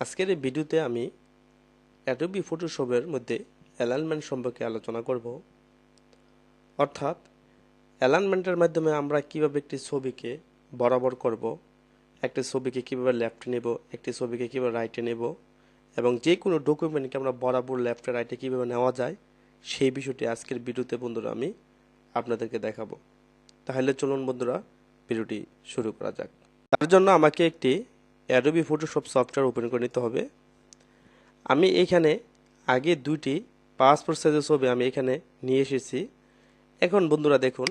আজকের এই ভিডিওতে আমি অ্যাডোবি ফটোশপের মধ্যে অ্যালাইনমেন্ট সম্পর্কে আলোচনা করব। অর্থাৎ অ্যালাইনমেন্টের মাধ্যমে আমরা কীভাবে একটি ছবিকে বরাবর করব, একটি ছবিকে কীভাবে লেফটে নেব, একটি ছবিকে কীভাবে রাইটে নেব এবং যে কোনো ডকুমেন্টকে আমরা বরাবর লেফটে রাইটে কীভাবে নেওয়া যায়, সেই বিষয়টি আজকের ভিডিওতে বন্ধুরা আমি আপনাদেরকে দেখাবো। তাহলে চলুন বন্ধুরা, ভিডিওটি শুরু করা যাক। তার জন্য আমাকে একটি অ্যাডোবি ফটোশপ সফটওয়্যার ওপেন করে নিতে হবে। আমি এখানে আগে দুইটি পাসপোর্ট সাইজের ছবি আমি এখানে নিয়ে এসেছি। এখন বন্ধুরা দেখুন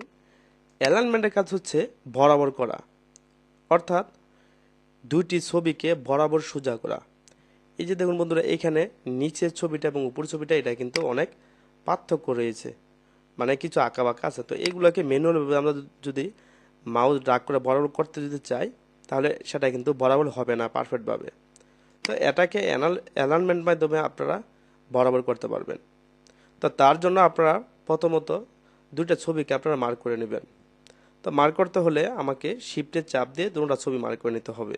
অ্যালাইনমেন্টের কাজ হচ্ছে বরাবর করা, অর্থাৎ দুইটি ছবিকে বরাবর সোজা করা। এই যে দেখুন বন্ধুরা, এখানে নিচের ছবিটা এবং উপর ছবিটা, এটা কিন্তু অনেক পার্থক্য রয়েছে মানে কিছু আঁকা বাঁকা আছে। তো এগুলোকে ম্যানুয়ালভাবে আমরা যদি মাউস ড্রাগ করে বরাবর করতে যদি চাই তাহলে সেটা কিন্তু বরাবর হবে না পারফেক্টভাবে তো এটাকে অ্যানাল অ্যালাইনমেন্ট মাধ্যমে আপনারা বরাবর করতে পারবেন। তো তার জন্য আপনারা প্রথমত দুইটা ছবিকে আপনারা মার্ক করে নেবেন। তো মার্ক করতে হলে আমাকে শিফটের চাপ দিয়ে দুটা ছবি মার্ক করে নিতে হবে।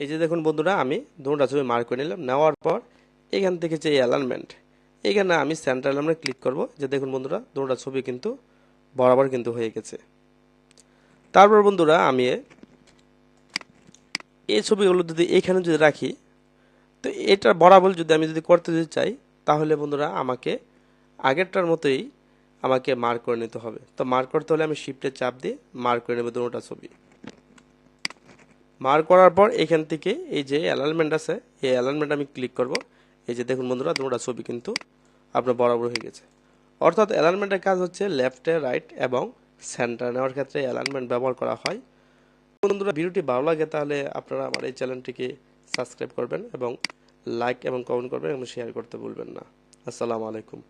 এই যে দেখুন বন্ধুরা, আমি দুটা ছবি মার্ক করে নিলাম। নেওয়ার পর এখান থেকে যে অ্যালাইনমেন্ট এখানে আমি সেন্টার অ্যালাইনমেন্ট ক্লিক করব। যে দেখুন বন্ধুরা, দুটা ছবি কিন্তু বরাবর কিন্তু হয়ে গেছে। তারপর বন্ধুরা আমি এই ছবিগুলো যদি এখানে যদি রাখি, তো এটা বরাবর যদি আমি যদি করতে যদি চাই, তাহলে বন্ধুরা আমাকে আগেরটার মতোই আমাকে মার্ক করে নিতে হবে। তো মার্ক করতে হলে আমি শিফটের চাপ দিয়ে মার্ক করে নেব দুটোটা ছবি। মার্ক করার পর এখান থেকে এই যে অ্যালাইনমেন্ট আছে, এই অ্যালাইনমেন্ট আমি ক্লিক করব। এই যে দেখুন বন্ধুরা দুটোটা ছবি কিন্তু আপনার বরাবর হয়ে গেছে। অর্থাৎ অ্যালাইনমেন্টের কাজ হচ্ছে লেফটে রাইট এবং সেন্টার নেওয়ার ক্ষেত্রে অ্যালাইনমেন্ট ব্যবহার করা হয়। বন্ধুরা, ভিডিওটি ভালো লাগে তাহলে আপনারা আমার এই চ্যানেলটিকে সাবস্ক্রাইব করবেন এবং লাইক এবং কমেন্ট করবেন এবং শেয়ার করতে ভুলবেন না। আসসালামু আলাইকুম।